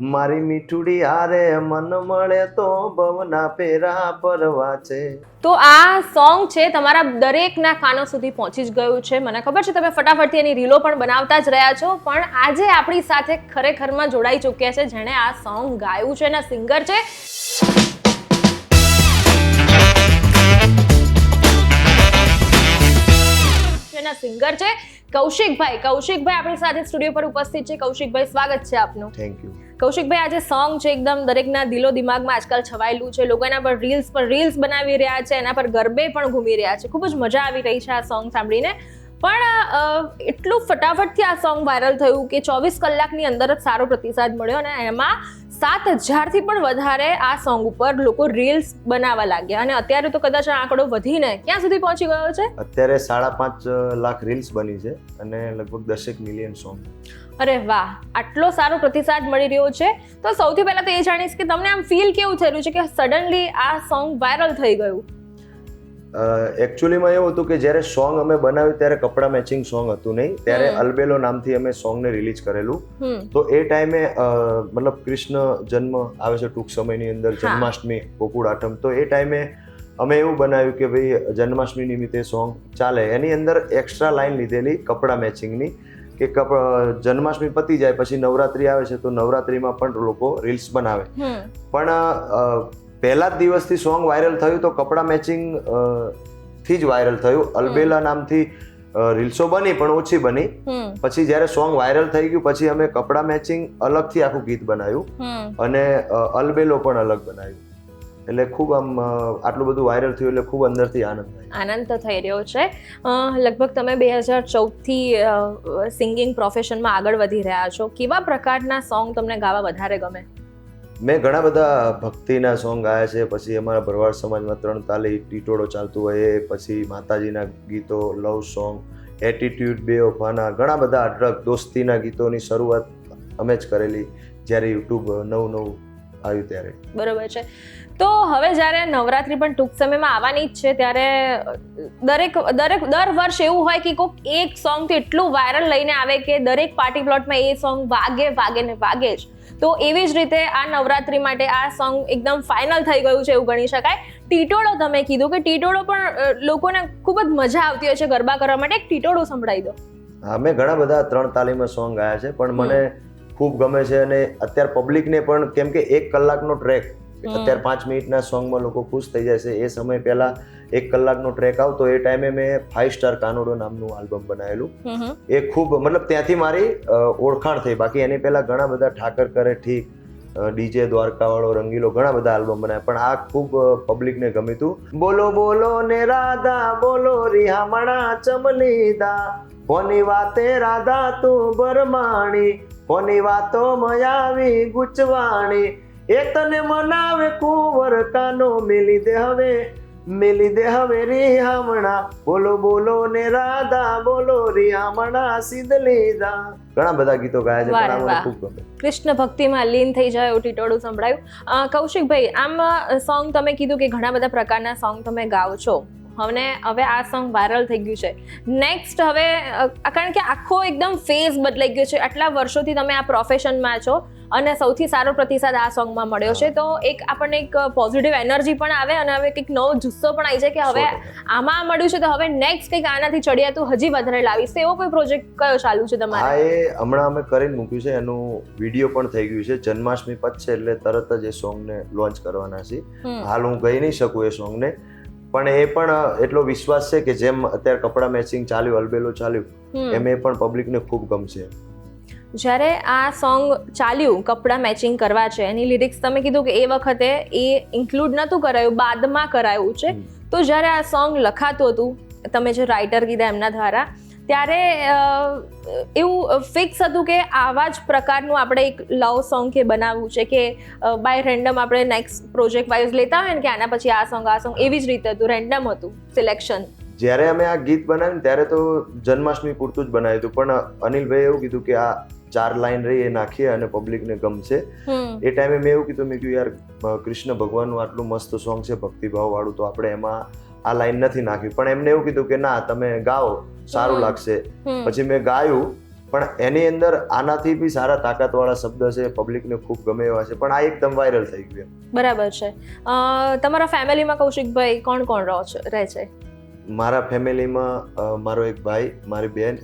મારી મીઠુડી આરે મન મળે તો ભવના પેરા પરવા છે. તો આ સોંગ છે તમારા દરેકના કાનો સુધી પહોંચી જ ગયું છે. મને ખબર છે તમે ફટાફટથી એની રીલો પણ બનાવતા જ રહ્યા છો પણ આજે આપણી સાથે ખરેખરમાં જોડાઈ ચૂક્યા છે જેણે આ સોંગ ગાયું છે એના સિંગર છે. એના સિંગર છે કૌશિકભાઈ. કૌશિકભાઈ આપણી સાથે સ્ટુડિયો પર ઉપસ્થિત છે. કૌશિકભાઈ સ્વાગત છે આપનું. થેન્ક યુ કૌશિકભાઈ, આજે સોંગ છે એકદમ દરેકના દિલો દિમાગમાં આજકાલ છવાયેલું છે. લોકો એના પર રીલ્સ પર રીલ્સ બનાવી રહ્યા છે, એના પર ગરબે પણ ઘૂમી રહ્યા છે. ખૂબ જ મજા આવી રહી છે આ સોંગ સાંભળીને. પણ એટલું ફટાફટથી આ સોંગ વાયરલ થયું કે ચોવીસ કલાકની અંદર જ સારો પ્રતિસાદ મળ્યો અને એમાં સાત હજારથી પણ વધારે આ સોંગ ઉપર લોકો રીલ્સ બનાવવા લાગ્યા. અને અત્યારે તો કદાચ આંકડો વધીને ક્યાં સુધી પહોંચી ગયો છે? અત્યારે સાડા પાંચ લાખ રીલ્સ બની છે અને લગભગ દસેક મિલિયન સોંગ અરે વાહ આટલો સારો પ્રતિસાદ મળી રહ્યો છે. તો સૌથી પહેલા તો એ જાણીશ કે તમને આમ ફીલ કેવું થઈ રહ્યું છે કે સડનલી આ સોંગ વાયરલ થઈ ગયું? એકચ્યુઅલીમાં એવું હતું કે જ્યારે સોંગ અમે બનાવ્યું ત્યારે કપડા મેચિંગ સોંગ હતું નહીં. ત્યારે અલબેલો નામથી અમે સોંગને રિલીઝ કરેલું. તો એ ટાઈમે મતલબ કૃષ્ણ જન્મ આવે છે ટૂંક સમયની અંદર જન્માષ્ટમી ગોકુળ આઠમ. તો એ ટાઈમે અમે એવું બનાવ્યું કે ભાઈ જન્માષ્ટમી નિમિત્તે સોંગ ચાલે. એની અંદર એક્સ્ટ્રા લાઈન લીધેલી કપડા મેચિંગની કે જન્માષ્ટમી પતી જાય પછી નવરાત્રી આવે છે તો નવરાત્રીમાં પણ લોકો રીલ્સ બનાવે. પણ પહેલા જ દિવસથી સોંગ વાયરલ થયું તો કપડા મેચિંગથી જ વાયરલ થયું. અલબેલા નામથી રીલ્સો બની પણ ઓછી બની. પછી જ્યારે સોંગ વાયરલ થઈ ગયું પછી અમે કપડા મેચિંગ અલગથી આખું ગીત બનાવ્યું. અને અલબેલો પણ અલગ બનાવ્યું. એટલે ખૂબ આમ આટલું બધું વાયરલ થયું એટલે ખૂબ અંદરથી આનંદ આનંદ તો થઈ રહ્યો છે. લગભગ તમે બે હજાર ચૌદથી સિંગિંગ પ્રોફેશનમાં આગળ વધી રહ્યા છો. કેવા પ્રકારના સોંગ તમને ગાવા વધારે ગમે? મેં ઘણા બધા ભક્તિના સોંગ ગાયા છે. પછી અમારા ભરવાડ સમાજમાં ત્રણ તાલી ટીટોળો ચાલતું હોય એ પછી માતાજીના ગીતો લવ સોંગ એટીટ્યુડ બે ઓફાના ઘણા બધા અઢળક દોસ્તીના ગીતોની શરૂઆત અમે જ કરેલી જ્યારે યુટ્યુબ નવું નવું આવ્યું ત્યારે. બરોબર છે. તો હવે જ્યારે નવરાત્રી પણ ટૂંક સમયમાં આવવાની જ છે ત્યારે દરેક દરેક દર વર્ષ એવું હોય કે કોઈક એક સોંગથી એટલું વાયરલ લઈને આવે કે દરેક પાર્ટી પ્લોટમાં એ સોંગ વાગે વાગે ને વાગે જ. તો એવી જ રીતે આ નવરાત્રી માટે આ સોંગ એકદમ ફાઇનલ થઈ ગયું છે એવું ગણી શકાય. ટીટોળો તમે કીધું કે ટીટોળો પણ લોકોને ખૂબ જ મજા આવતી હોય છે ગરબા કરવા માટે. એક ટીટોળો સંભળાવી દો. હા મેં ઘણા બધા ત્રણ તાલીમાં સોંગ ગાયા છે પણ મને ખૂબ ગમે છે અને અત્યારે પબ્લિકને પણ કેમ કે એક કલાકનો ટ્રેક અત્યારે પાંચ મિનિટના સોંગમાં લોકો ખુશ થઈ જાય છે. એ સમય પહેલા એક કલાકનો ટ્રેક આવતો એ ટાઈમે મેં ફાઈવ સ્ટાર કાનોડો નામનું આલ્બમ બનાવેલું. એ ખૂબ મતલબ ત્યાંથી મારી ઓળખાણ થઈ. બાકી એની પહેલા ઘણા બધા ઠાકર કરે ઠીક ડીજે દ્વારકાવાળો રંગીલો ઘણા બધા આલ્બમ બનાવ્યા. પણ આ ખૂબ પબ્લિકને ગમ્યું બોલો બોલો ને રાધા બોલો રિહામણા ચમલીદા કોની વાતે રાધા તું બરમાણી? કોની વાતો મયાવી ગુચવાણી? એ તને મનાવે કુંવર કાનો મેલી દે હવે મેલી દે હવે રિહામણા. બોલો બોલો ને રાધા બોલો રિહામણા સિદ્ધલીદા ઘણા બધા ગીતો ગાયા છે પણ મને ખૂબ ગમે. કૃષ્ણ ભક્તિમાં લીન થઈ જાય એવું ટીટોળું સંભળાયું. કૌશિકભાઈ આમ સોંગ તમે કીધું કે ઘણા બધા પ્રકારના સોંગ તમે ગાઓ છો. હવે હવે આ સોંગ વાયરલ થઈ ગયું છે. નેક્સ્ટ હવે કારણ કે આખો એકદમ ફેઝ બદલાઈ ગયો છે. આટલા વર્ષોથી તમે આ પ્રોફેશનમાં છો અને સૌથી સારો પ્રતિસાદ આ સોંગમાં મળ્યો છે. તો એક આપણને એક પોઝિટિવ એનર્જી પણ આવે અને હવે કંઈક નવો જુસ્સો પણ આવી જાય કે હવે આમાં મળ્યું છે. તો હવે નેક્સ્ટ કંઈક આનાથી ચડિયાતું હજી વધારે લાવીશ. એવો કોઈ પ્રોજેક્ટ કયો ચાલુ છે તમારે? તમારે એ હમણાં અમે કરીને મૂક્યું છે. એનું વીડિયો પણ થઈ ગયું છે. જન્માષ્ટમી પતશે એટલે તરત જ એ સોંગને લોન્ચ કરવાના છે હાલ હું ગઈ નહીં શકું એ સોંગને પણ એ પણ એટલો વિશ્વાસ છે કે જેમ અત્યારે કપડાં મેચિંગ ચાલ્યું અલબેલો ચાલ્યું. એમ એ પણ પબ્લિકને ખૂબ ગમશે. જ્યારે આ સોંગ ચાલ્યું કપડાં મેચિંગ કરવા છે એની લિરિક્સ તમે કીધું કે એ વખતે એ ઇન્ક્લુડ નહોતું કરાયું બાદમાં કરાયું છે. તો જ્યારે આ સોંગ લખાતું હતું તમે જે રાઇટર કીધા એમના દ્વારા ત્યારે એવું ફિક્સ હતું કે આવા જ પ્રકારનું આપણે એક લવ સોંગ કે બનાવવું છે કે બાય રેન્ડમ આપણે નેક્સ્ટ પ્રોજેક્ટ વાઇઝ લેતા હોય ને કે આના પછી આ સોંગ આ સોંગ એવી જ રીતે હતું રેન્ડમ હતું સિલેક્શન જ્યારે અમે આ ગીત બનાવ્યું ત્યારે તો જન્માષ્ટમી પૂરતું જ બનાવ્યું હતું પણ અનિલભાઈ એવું કીધું કે આ ચાર લાઈન રહી એ નાખીએ અને પબ્લિકને ગમશે. એ ટાઈમે મેં એવું કીધું મેં કીધું યાર કૃષ્ણ ભગવાનનું આટલું મસ્ત સોંગ છે ભક્તિભાવ વાળું તો આપણે એમાં આ લાઈન નથી નાખ્યું. પણ એમને એવું કીધું કે ના તમે ગાઓ સારું લાગશે. પછી મેં ગાયું પણ એની અંદર આનાથી બી સારા તાકાતવાળા શબ્દ છે પબ્લિકને ખૂબ ગમે એવા છે પણ આ એકદમ વાયરલ થઈ ગયું બરાબર છે. તમારા ફેમિલીમાં કૌશિકભાઈ કોણ કોણ રહો છો રહે છે? મારા ફેમિલીમાં મારો એક ભાઈ મારી બેન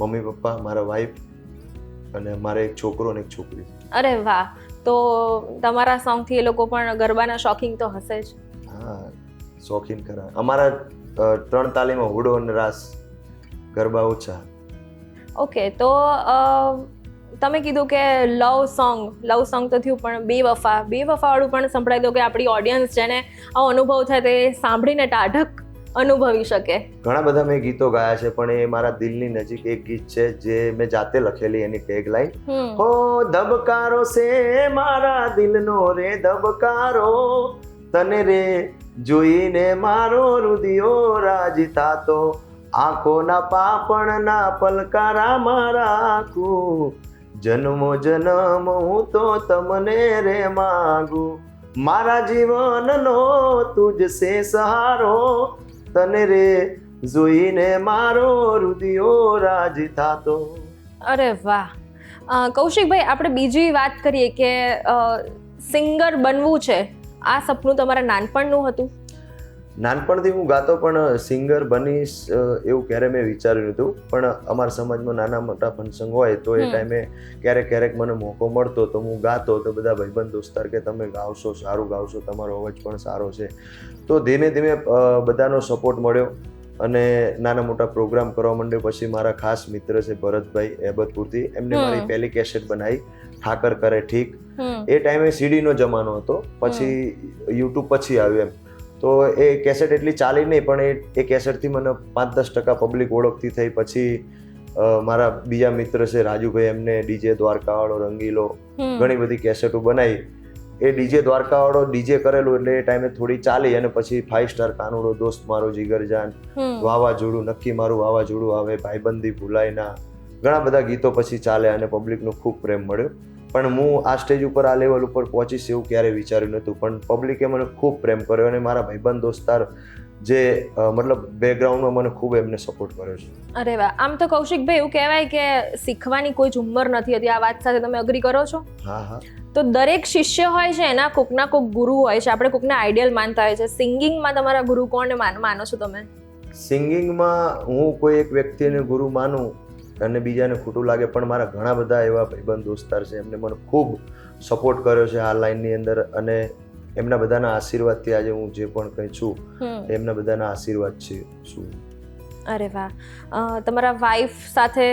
મમ્મી પપ્પા મારા વાઈફ અને મારે એક છોકરો અને એક છોકરી. અરે વાહ. તો તમારા સોંગથી એ લોકો પણ ગરબાના શોખીન તો હશે જ. હા. શોખીન ખરા. અમારા ત્રણ તાલીમાં હુડો અને રાસ ગરબા ઓછા. ઓકે તો તમે કીધું કે લવ સોંગ લવ સોંગ તો થયું પણ બે વફા. બે વફાવાળું પણ સંભળાઈ દો કે આપણી ઓડિયન્સ જેને આવો અનુભવ થાય તે સાંભળીને ટાઢક અનુભવી શકે. ઘણા બધા મેં ગીતો ગાયા છે પણ એ મારા દિલની નજીક એક ગીત છે જે મેં જાતે લખેલી એની ટેગ લાઈન હો ધબકારો છે મારા દિલનો રે ધબકારો. તને રે જોઈને મારો રુદિયો રાજી તો આંખોના પાપણના પલકારા મારા આખું જન્મો જન્મ હું તો તમને રે માગું. મારા જીવનનો તુજ સે સહારો. તને રે જોઈને મારો રુદિયો રાજી થતો. અરે વાહ. કૌશિકભાઈ, આપણે બીજી વાત કરીએ કે સિંગર બનવું છે. આ સપનું તમારા નાનપણનું હતું? નાનપણથી હું ગાતો પણ સિંગર બનીશ એવું ક્યારે મેં વિચાર્યું નહોતું. પણ અમારા સમાજમાં નાના મોટા ફંક્શન હોય તો એ ટાઈમે ક્યારેક ક્યારેક મને મોકો મળતો તો હું ગાતો તો બધા ભાઈબંધ દોસ્તાર કે તમે ગાવશો સારું ગાવશો તમારો અવાજ પણ સારો છે. તો ધીમે ધીમે બધાનો સપોર્ટ મળ્યો. અને નાના મોટા પ્રોગ્રામ કરવા માંડ્યો પછી મારા ખાસ મિત્ર છે ભરતભાઈ એબતપુરથી. એમને મારી પહેલી કેસેટ બનાવી. ઠાકર કરે ઠીક. એ ટાઈમે સીડીનો જમાનો હતો. પછી યુટ્યુબ પછી આવ્યું એમ. તો એ કેસેટ એટલી ચાલી નહીં પણ એ કેસેટથી મને પાંચ દસ ટકા પબ્લિક ઓળખતી થઈ. પછી મારા બીજા મિત્ર છે રાજુભાઈ એમને ડીજે દ્વારકાવાળો રંગીલો ઘણી બધી કેસેટો બનાવી. એ ડીજે દ્વારકાવાળો ડીજે કરેલું એટલે એ ટાઈમે થોડી ચાલી અને પછી ફાઇવ સ્ટાર કાનુડો દોસ્ત મારો જીગરજાન વાવાઝોડું નક્કી મારું વાવાઝોડું આવે ભાઈબંધી ભૂલાય ના ઘણા બધા ગીતો પછી ચાલે અને પબ્લિકનો ખૂબ પ્રેમ મળ્યો. પણ હું આ સ્ટેજ ઉપર આ લેવલ ઉપર પહોંચીશ એવું ક્યારેય વિચાર્યું નહોતું. પણ પબ્લિકે મને ખૂબ પ્રેમ કર્યો અને મારા ભાઈબંધ દોસ્તાર જે મતલબ બેકગ્રાઉન્ડમાં મને ખૂબ એમને સપોર્ટ કર્યો છે. અરે વાહ. આમ તો કૌશિકભાઈ એવું કહેવાય કે શીખવાની કોઈ જ ઉંમર નથી. હતી આ વાત સાથે તમે અગ્રી કરો છો? હા હા. તો દરેક શિષ્ય હોય છે એના કોકના કોક ગુરુ હોય છે. આપણે કોકને આઈડિયલ માનતા હોય છે. સિંગિંગમાં તમારા ગુરુ કોણને માન- માનો છો તમે? સિંગિંગમાં હું કોઈ એક વ્યક્તિને ગુરુ માનું અને બીજાને ખોટું લાગે પણ મારા ઘણા બધા એવા ભાઈબંધ દોસ્તાર છે. એમને મને ખૂબ સપોર્ટ કર્યો છે આ લાઇનની અંદર. અને એમના બધાના આશીર્વાદથી આજે હું જે પણ કંઈ છું એમના બધાના આશીર્વાદ છે શું. અરે વાહ. તમારા વાઈફ સાથે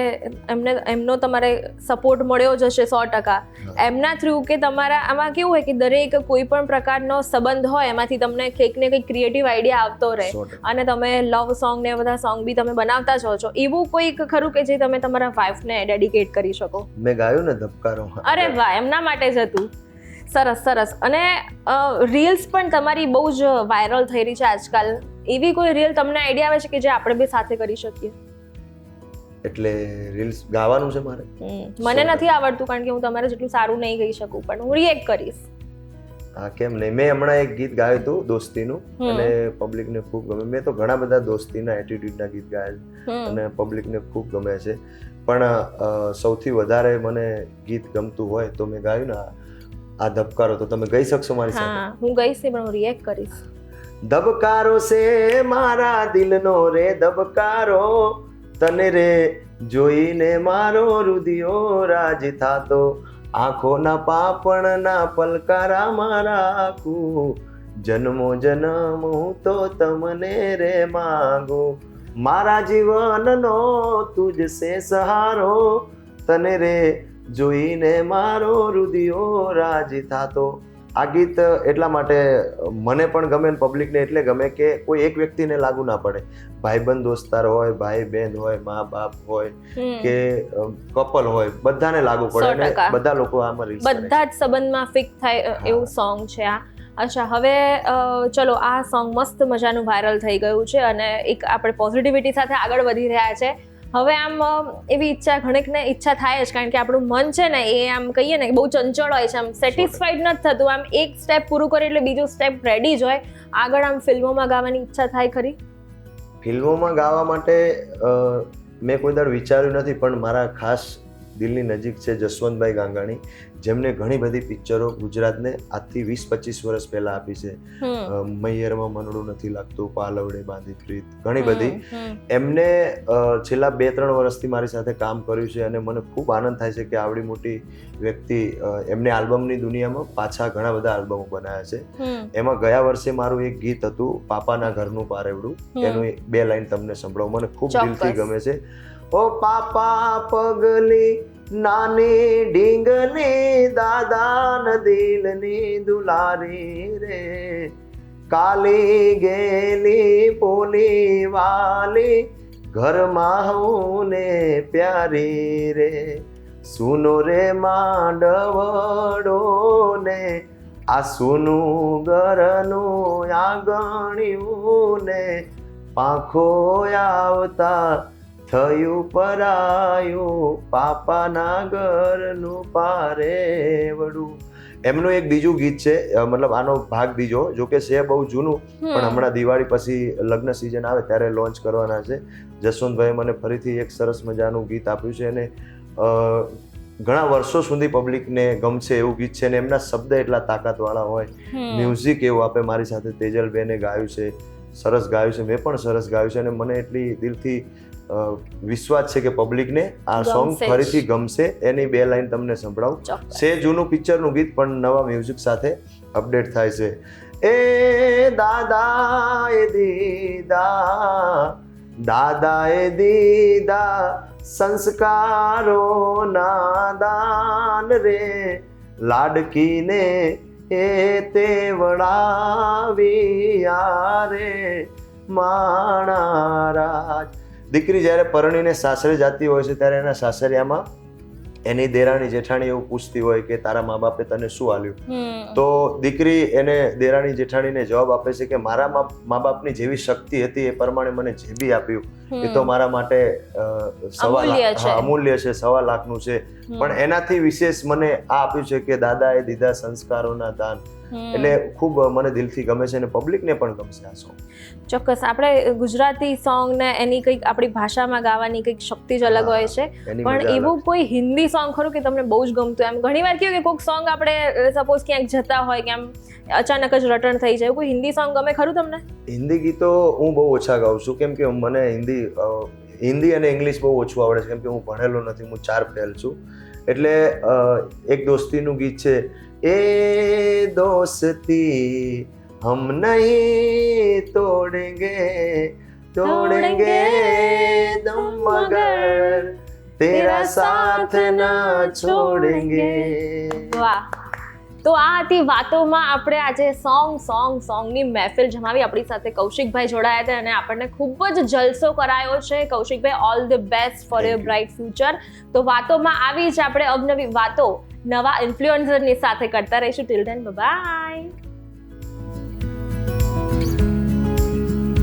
એમને એમનો તમારે સપોર્ટ મળ્યો જ હશે સો ટકા. એમના થ્રુ કે તમારા આમાં કેવું હોય કે દરેક કોઈ પણ પ્રકારનો સંબંધ હોય એમાંથી તમને કંઈક ને કંઈક ક્રિએટિવ આઈડિયા આવતો રહે. અને તમે લવ સોંગ ને બધા સોંગ બી તમે બનાવતા જ હો છો. એવું કોઈક ખરું કે જે તમે તમારા વાઈફને ડેડિકેટ કરી શકો? મેં ગાયું ને ધબકારો. અરે વાહ એમના માટે જ હતું. સરસ સરસ. અને રીલ્સ પણ તમારી બહુ જ વાયરલ થઈ રહી છે આજકાલ. એવી કોઈ રીલ તમને આઈડિયા આવે છે કે જે આપણે બી સાથે કરી શકીએ? એટલે રીલ્સ ગાવાનું છે મારે. મને નથી આવડતું કારણ કે હું તમારે જેટલું સારું નહીં ગઈ શકું પણ હું રિએક્ટ કરીશ. હા કેમ નહીં? મેં હમણાં એક ગીત ગાયું હતું દોસ્તીનું. અને પબ્લિકને ખૂબ ગમે. મેં તો ઘણા બધા દોસ્તીના એટીટ્યુડના ગીત ગાયા છે. અને પબ્લિકને ખૂબ ગમે છે. પણ સૌથી વધારે મને ગીત ગમતું હોય તો મેં ગાયું ને આ- ધબકારો તો તમે ગઈ શકશો મારી સાથે હા હું ગઈશ નહીં પણ હું રિએક્ટ કરીશ. ધબકારો છે મારા દિલનો રે ધબકારો. તને રે જોઈને મારો રુધિયો રાજ થાતો. આંખોના પાપણના પલકારા મારા આખું. જન્મો જન્મ હું તો તમને રે માંગુ. મારા જીવનનો તુજ સે સહારો. તને રે જોઈને મારો રુદિયો રાજી થતો. આ ગીત એટલા માટે મને પણ ગમે ને પબ્લિકને એટલે ગમે કે કોઈ એક વ્યક્તિને લાગુ ના પડે. ભાઈબંધ દોસ્તાર હોય ભાઈ બહેન હોય મા બાપ હોય કે કપલ હોય બધાને લાગુ પડે અને બધા લોકો આમાં બધા જ સંબંધમાં ફિક થાય એવું સોંગ છે આ. અચ્છા હવે ચલો આ સોંગ મસ્ત મજાનું વાયરલ થઈ ગયું છે અને એક આપણે પોઝિટિવિટી સાથે આગળ વધી રહ્યા છે. હવે આમ એવી ઈચ્છા ઘણીકને ઈચ્છા થાય જ, કારણ કે આપણું મન છે ને, એ આમ કહીએ ને બહુ ચંચળ હોય છે, આમ સેટિસ્ફાઈડ નથી થતું. આમ એક સ્ટેપ પૂરું કરે એટલે બીજું સ્ટેપ રેડી જ હોય. આગળ આમ ફિલ્મોમાં ગાવાની ઈચ્છા થાય ખરી? ફિલ્મોમાં ગાવા માટે મેં કોઈ દર વિચાર્યું નથી, પણ મારા ખાસ દિલની નજીક છે જસવંતભાઈ ગાંગાણી. જેમને ઘણી બધી પિક્ચરો ગુજરાતને આજથી વીસ પચીસ વર્ષ પહેલા આપી છે. મૈયરમાં મનડું નથી લાગતું પાલવડે બાંધી પ્રીત ઘણી બધી. એમને છેલ્લા બે ત્રણ વર્ષથી મારી સાથે કામ કર્યું છે અને મને ખૂબ આનંદ થાય છે કે આવડી મોટી વ્યક્તિ એમને આલ્બમની દુનિયામાં પાછા ઘણા બધા આલ્બમો બનાવ્યા છે. એમાં ગયા વર્ષે મારું એક ગીત હતું પાપાના ઘરનું પારેવડું એનું બે લાઈન તમને સંભળાવું. મને ખૂબ દિલથી ગમે છે. ઓ પાપા પગલી નાની ડીંગને દાદા દિલની દુલારી રે કાલી ગેલી પોલી વાલી ઘરમાં હું ને પ્યારી રે સુનો રે માંડવડો ને આ સુનું ઘરનું આંગણ્યું ને પાંખો આવતા થયું પરાયું પાપાના ઘરનું પારેવડું એમનું એક બીજું ગીત છે મતલબ આનો ભાગ બીજો જો કે છે બહુ જૂનું પણ હમણાં દિવાળી પછી લગ્ન સિઝન આવે ત્યારે લોન્ચ કરવાના છે. જસવંતભાઈ મને ફરીથી એક સરસ મજાનું ગીત આપ્યું છે અને ઘણા વર્ષો સુધી પબ્લિકને ગમશે એવું ગીત છે ને એમના શબ્દ એટલા તાકાતવાળા હોય. મ્યુઝિક એવું આપે મારી સાથે તેજલબેને ગાયું છે સરસ ગાયું છે મેં પણ સરસ ગાયું છે અને મને એટલી દિલથી વિશ્વાસ છે કે પબ્લિકને આ સોંગ ફરીથી ગમશે એની બે લાઈન તમને સંભળાવું. છે જૂનું પિક્ચરનું ગીત પણ નવા મ્યુઝિક સાથે અપડેટ થાય છે. એ દાદા એ દીદા દાદા એ દીદા સંસ્કારો ના દાન રે લાડકીને એ તે વડાવ્યા રે માણા રાજ દીકરી જ્યારે પરણીને સાસરે જતી હોય છે ત્યારે એના સાસરિયામાં એની દેરાણી જેઠાણી એવું પૂછતી હોય કે તારા મા બાપે તને શું આલ્યું? તો દીકરી એને દેરાણી જેઠાણીને જવાબ આપે છે કે મારા મા બાપની જેવી શક્તિ હતી એ પ્રમાણે મને જે બી આપ્યું. એ તો મારા માટે સવા લાખ અમૂલ્ય છે સવા લાખનું છે. પણ એનાથી વિશેષ મને આ આપ્યું છે કે દાદાએ દીધા સંસ્કારોના દાન. એટલે ખૂબ મને દિલથી ગમે છે અને પબ્લિકને પણ ગમશે આ સોંગ ચોક્કસ. આપણે ગુજરાતી સોંગ ને એની કંઈક આપણી ભાષામાં ગાવાની કંઈક શક્તિ જ અલગ હોય છે. પણ એવું કોઈ હિન્દી સોંગ ખરું કે તમને બહુ જ ગમતું એમ ઘણી વાર કેવું કે કોઈક સોંગ આપણે સપોઝ ક્યાંક જતા હોય કે આમ અચાનક જ રટણ થઈ જાય કોઈ હિન્દી સોંગ ગમે ખરું તમને? હિન્દી ગીતો હું બહુ ઓછા ગાઉં છું. કેમ કે મને હિન્દી હિન્દી અને ઇંગ્લિશ બહુ ઓછું આવડે છે. કેમ કે હું ભણેલો નથી હું ચાર ફેલ છું. એટલે એક દોસ્તીનું ગીત છે એ દોસ્તી હમ નહીં તોડેંગે તોડેંગે દમ મગર તેરા સાથ ના છોડેંગે. વાહ. તો આ હતી વાતોમાં આપણે આજે સોંગ સોંગ સોંગની મહેફિલ જમાવી. આપણી સાથે કૌશિકભાઈ જોડાયા હતા અને આપણને ખૂબ જ જલસો કરાયો છે. Kaushikbhai all the best for your bright future તો વાતોમાં આવી જ આપણે અવનવી વાતો નવા ઇન્ફ્લુઅન્સરની સાથે કરતા રહીશું. Till then by